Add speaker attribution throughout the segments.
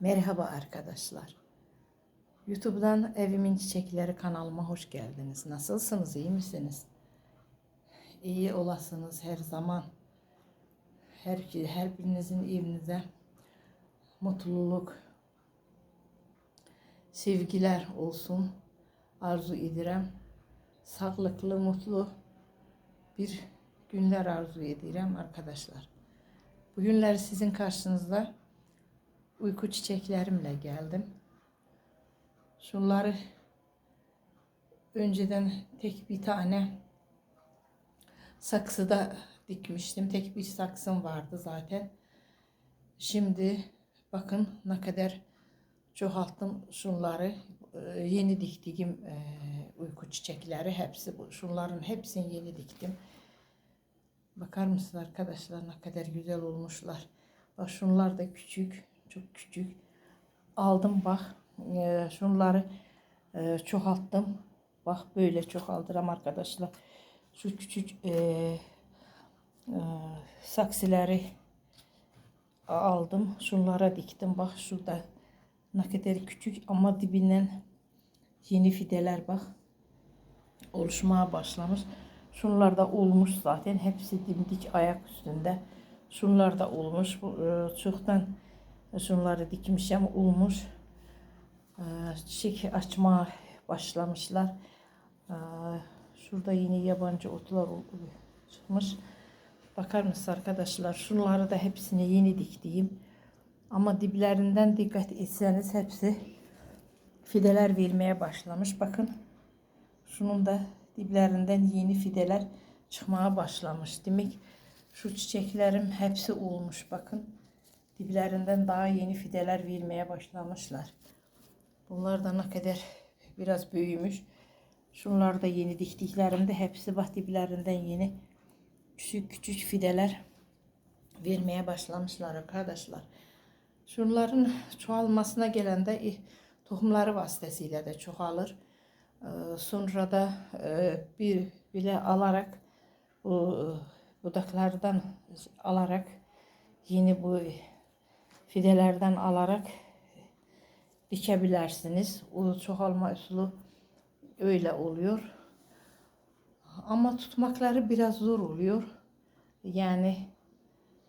Speaker 1: Merhaba arkadaşlar. YouTube'dan Evimin Çiçekleri kanalıma hoş geldiniz. Nasılsınız? iyi misiniz? İyi olasınız her zaman. Her, her birinizin evinize mutluluk, sevgiler olsun arzu edirəm. Sağlıklı, mutlu bir günler arzu edirəm arkadaşlar. Bugünler sizin karşınızda uyku çiçeklerimle geldim. Şunları önceden tek bir tane saksıda dikmiştim. Tek bir saksım vardı zaten. Şimdi bakın ne kadar çoğalttım şunları. Ee, Yeni diktiğim e, uyku çiçekleri hepsi bu. Şunların hepsini yeni diktim. Bakar mısınız arkadaşlar ne kadar güzel olmuşlar. Bak şunlar da küçük, çok küçük. Aldım bak, e, şunları e, çoğalttım. Bak böyle çoğaldıram arkadaşlar. Şu küçük e, e, saksileri aldım. Şunlara diktim. Bak şurada ne kadar küçük ama dibinden yeni fideler bak oluşmaya başlamış. Şunlar da olmuş zaten. Hepsi dimdik ayak üstünde. Şunlar da olmuş. Bu, e, çoktan şunları dikmişim olmuş. E, çiçek açmaya başlamışlar. E, şurada yine yabancı otlar çıkmış. Bakar mısınız arkadaşlar? Şunları da hepsini yeni diktiğim. Ama diblerinden dikkat etseniz hepsi fideler vermeye başlamış. Bakın şunun da diblerinden yeni fideler çıkmaya başlamış. Demek şu çiçeklerim hepsi olmuş. Bakın diblerinden daha yeni fideler vermeye başlamışlar. Bunlar da ne kadar biraz büyümüş. Şunlar da yeni diktiklerimde hepsi bak diblerinden yeni küçük küçük fideler vermeye başlamışlar arkadaşlar. Şunların çoğalmasına gelende eh, tohumları vasıtasıyla da çoğalır. Ee, Sonra da e, bir bile alarak bu e, budaklardan alarak yeni bu fidelerden alarak dikebilirsiniz. O çoğalma usulü öyle oluyor. Ama tutmakları biraz zor oluyor. Yani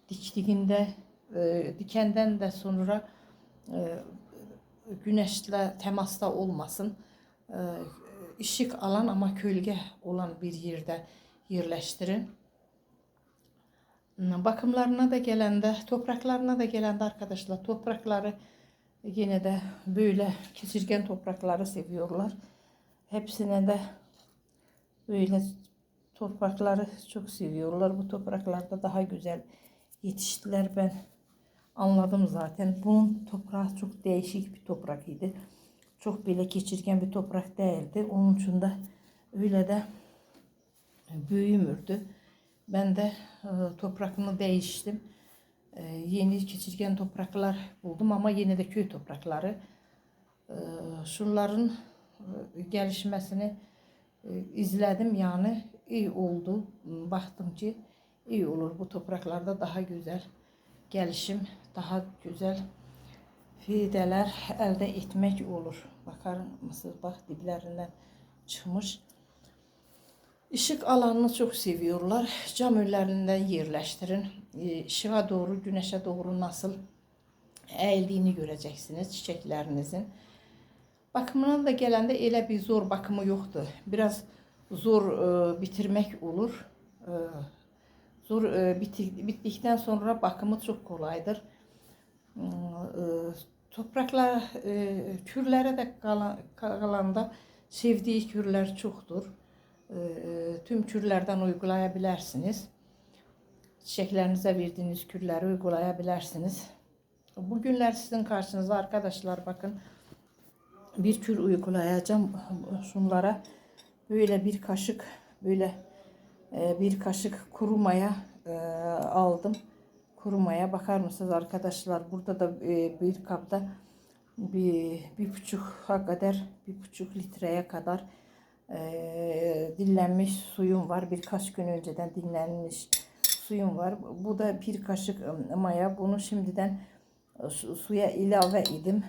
Speaker 1: diktiğinde e, dikenden de sonra e, güneşle temasta olmasın. E, ışık alan ama kölge olan bir yerde yerleştirin. Bakımlarına da gelende, topraklarına da gelende arkadaşlar toprakları yine de böyle kesirgen toprakları seviyorlar. Hepsine de böyle toprakları çok seviyorlar. Bu topraklarda daha güzel yetiştiler ben anladım zaten. Bunun toprağı çok değişik bir toprak idi. Çok böyle geçirgen bir toprak değildi. Onun için de öyle de büyümürdü. Ben de e, toprakını değiştim. E, yeni geçirgen topraklar buldum ama yine de köy toprakları. E, şunların e, gelişmesini izledim yani iyi oldu. Baktım ki iyi olur bu topraklarda daha güzel gelişim, daha güzel fideler elde etmek olur. Bakar mısınız? Bak diblerinden çıkmış. Işık alanını çok seviyorlar. Cam önlerinde yerleştirin. Ee, Işığa doğru, güneşe doğru nasıl eğildiğini göreceksiniz çiçeklerinizin. Bakımına da gelende elə bir zor bakımı yoktu. Biraz zor e, bitirmek olur. E, zor e, bitir, bittikten sonra bakımı çok kolaydır. E, topraklar e, kürlere de kalan, kalanda sevdiği kürler çoktur. E, tüm kürlerden uygulayabilirsiniz. Çiçeklerinize verdiğiniz kürleri uygulayabilirsiniz. Bugünler sizin karşınızda arkadaşlar bakın bir kür uygulayacağım şunlara böyle bir kaşık böyle e, bir kaşık kuru maya e, aldım kurumaya bakar mısınız arkadaşlar burada da bir kapta bir, bir buçuğa kadar bir buçuk litreye kadar e, dinlenmiş suyum var birkaç gün önceden dinlenmiş suyum var bu da bir kaşık e, maya bunu şimdiden su- suya ilave edim.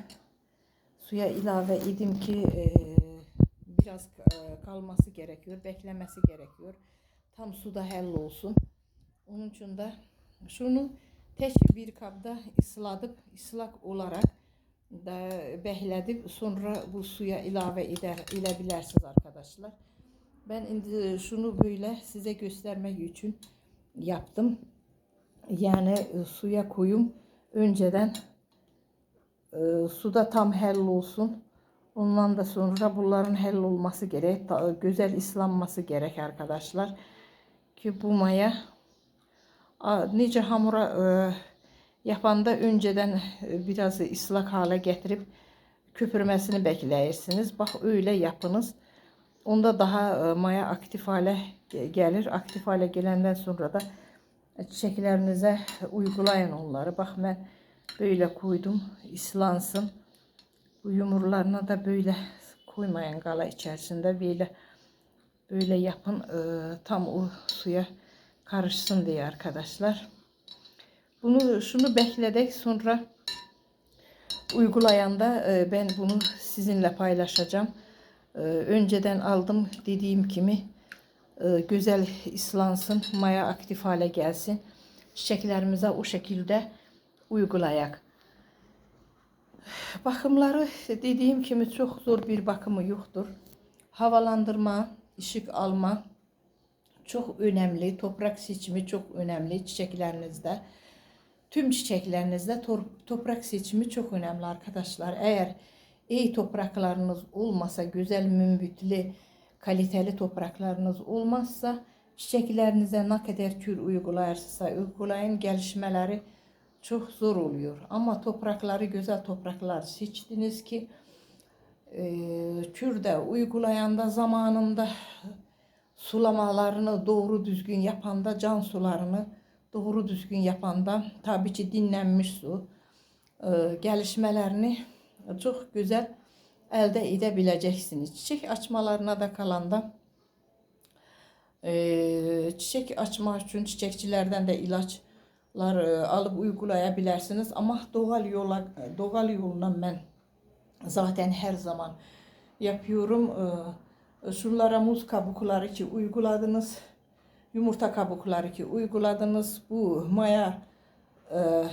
Speaker 1: Suya ilave edim ki e, biraz e, kalması gerekiyor, beklemesi gerekiyor. Tam suda hell olsun. Onun için de şunu tek bir kabda ısladıp ıslak olarak da behledip sonra bu suya ilave eder edebilirsiniz arkadaşlar. Ben indi şunu böyle size göstermek için yaptım. Yani e, suya koyum önceden e, suda tam hell olsun. Ondan da sonra bunların hell olması gerek. ta- Güzel ıslanması gerek arkadaşlar. Ki bu maya a, necə hamura e, yapanda önceden e, biraz ıslak hale getirip köpürmesini bekleyirsiniz. Bak öyle yapınız. Onda daha e, maya aktif hale ge- gelir. Aktif hale gelenden sonra da çiçeklerinize uygulayın onları. Bak ben böyle koydum. islansın. Bu yumurlarına da böyle koymayın gala içerisinde. Böyle böyle yapın. e, tam o suya karışsın diye arkadaşlar. Bunu şunu bekledik sonra uygulayanda e, ben bunu sizinle paylaşacağım. E, önceden aldım dediğim gibi e, güzel islansın, maya aktif hale gelsin. Çiçeklerimize o şekilde uygulayak. Bakımları dediğim gibi çok zor bir bakımı yoktur. Havalandırma, ışık alma çok önemli. Toprak seçimi çok önemli çiçeklerinizde. Tüm çiçeklerinizde toprak seçimi çok önemli arkadaşlar. Eğer iyi topraklarınız olmasa, güzel mümbitli, kaliteli topraklarınız olmazsa çiçeklerinize ne kadar tür uygularsa uygulayın gelişmeleri çok zor oluyor. Ama toprakları güzel topraklar seçtiniz ki e, kürde uygulayanda zamanında sulamalarını doğru düzgün yapanda can sularını doğru düzgün yapanda tabii ki dinlenmiş su e, gelişmelerini çok güzel elde edebileceksiniz. Çiçek açmalarına da kalanda e, çiçek açma için çiçekçilerden de ilaçlar e, alıp uygulayabilirsiniz ama doğal yola doğal yoldan ben zaten her zaman yapıyorum. E, şunlara muz kabukları ki uyguladınız, yumurta kabukları ki uyguladınız, bu maya e,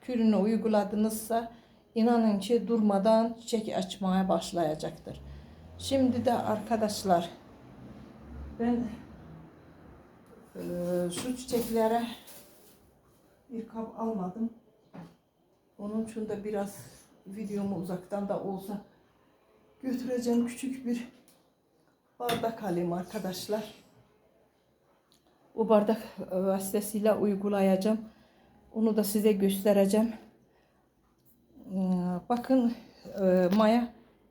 Speaker 1: kürünü uyguladınızsa inanın ki durmadan çiçek açmaya başlayacaktır. Şimdi de arkadaşlar ben e, şu çiçeklere bir kap almadım. Onun için de biraz videomu uzaktan da olsa götüreceğim küçük bir bardak alayım arkadaşlar. O bardak e, vasıtasıyla uygulayacağım. Onu da size göstereceğim. Ee, Bakın e, maya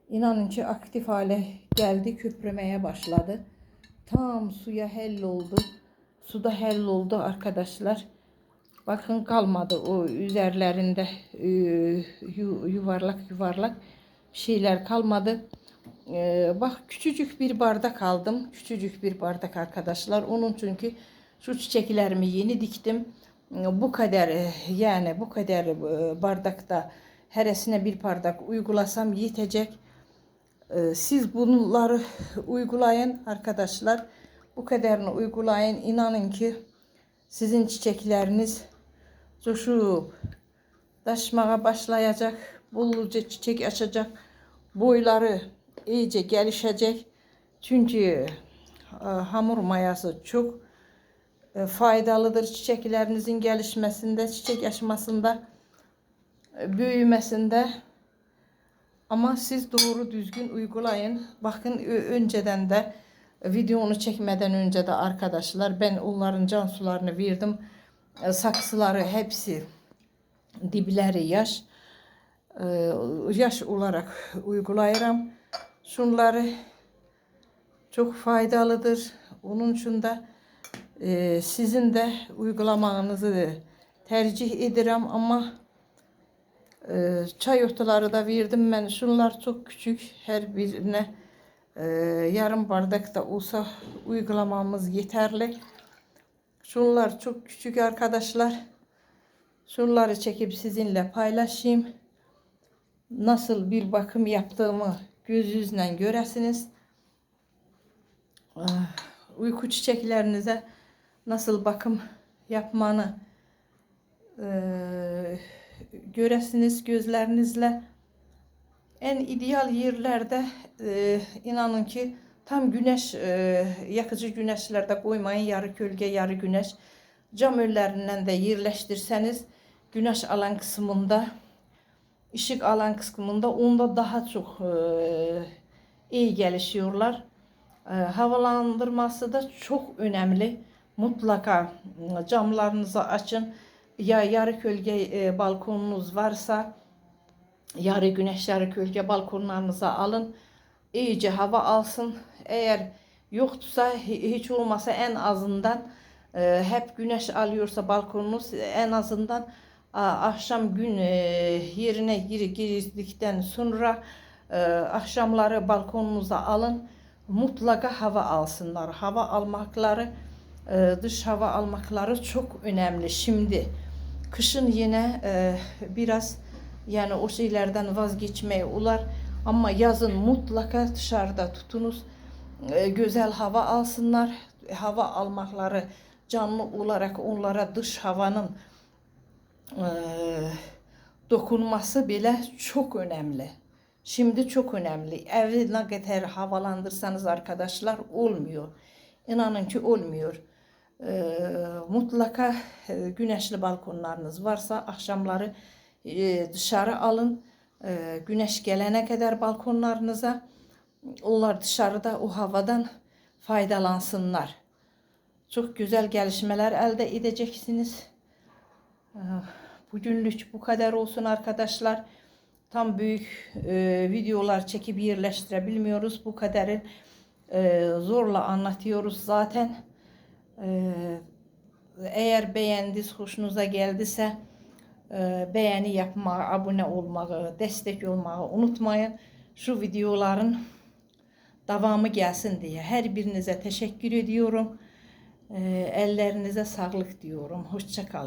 Speaker 1: inanın ki aktif hale geldi. Köpremeye başladı. Tam suya hell oldu. Suda hell oldu arkadaşlar. Bakın kalmadı o üzerlerinde e, yu- yuvarlak yuvarlak şeyler kalmadı. Ee, bak küçücük bir bardak aldım. Küçücük bir bardak arkadaşlar. Onun çünkü şu çiçeklerimi yeni diktim. Ee, Bu kadar e, yani bu kadar e, bardakta heresine bir bardak uygulasam yetecek. Ee, Siz bunları uygulayın arkadaşlar. Bu kadarını uygulayın. İnanın ki sizin çiçekleriniz coşup taşmaya başlayacak. Bolluca çiçek açacak. Boyları iyice gelişecek. Çünkü e, hamur mayası çok e, faydalıdır çiçeklerinizin gelişmesinde, çiçek açmasında, e, büyümesinde. Ama siz doğru düzgün uygulayın. Bakın önceden de videonu çekmeden önce de arkadaşlar ben onların can sularını verdim. Saksıları hepsi dibleri yaş. Yaş olarak uygulayıram. Şunları çok faydalıdır. Onun için de e, sizin de uygulamanızı tercih ederim ama e, çay otuları da verdim ben. Şunlar çok küçük. Her birine e, yarım bardak da olsa uygulamamız yeterli. Şunlar çok küçük arkadaşlar. Şunları çekip sizinle paylaşayım. Nasıl bir bakım yaptığımı gözünüzle göresiniz. Ah, Uyku çiçeklerinize nasıl bakım yapmanı eee, göresiniz gözlerinizle. En ideal yerlerde eee, inanın ki tam güneş eee, yakıcı güneşlerde koymayın. Yarı gölge, yarı güneş. Cam önlerinden de yerleştirseniz güneş alan kısmında, ışık alan kısmında onda daha çok eee, iyi gelişiyorlar. Eee, havalandırması da çok önemli. Mutlaka ıı, camlarınızı açın. Ya yarı gölge eee, balkonunuz varsa yarı güneş yarı gölge balkonlarınıza alın. İyice hava alsın. Eğer yoksa hi- hiç olmasa en azından e, hep güneş alıyorsa balkonunuz en azından akşam gün e, yerine gir, girdikten sonra e, akşamları balkonunuza alın. Mutlaka hava alsınlar. Hava almakları e, dış hava almakları çok önemli. Şimdi kışın yine biraz yani o şeylerden vazgeçmeye ular ama yazın mutlaka dışarıda tutunuz. Güzel hava alsınlar. Hava almakları canlı olarak onlara dış havanın e, dokunması bile çok önemli. Şimdi çok önemli. Evi ne kadar havalandırsanız arkadaşlar olmuyor. İnanın ki olmuyor. E, mutlaka güneşli balkonlarınız varsa akşamları e, dışarı alın. E, güneş gelene kadar balkonlarınıza onlar dışarıda o havadan faydalansınlar. Çok güzel gelişmeler elde edeceksiniz. Bugünlük bu kadar olsun arkadaşlar. Tam büyük e, videolar çekip yerleştirebilmiyoruz. Bu kadarı e, zorla anlatıyoruz zaten. E, eğer beğendiniz, hoşunuza geldiyse e, beğeni yapmayı, abone olmayı, destek olmayı unutmayın. Şu videoların davamı gelsin diye her birinize teşekkür ediyorum. E, ellerinize sağlık diyorum. Hoşça kalın.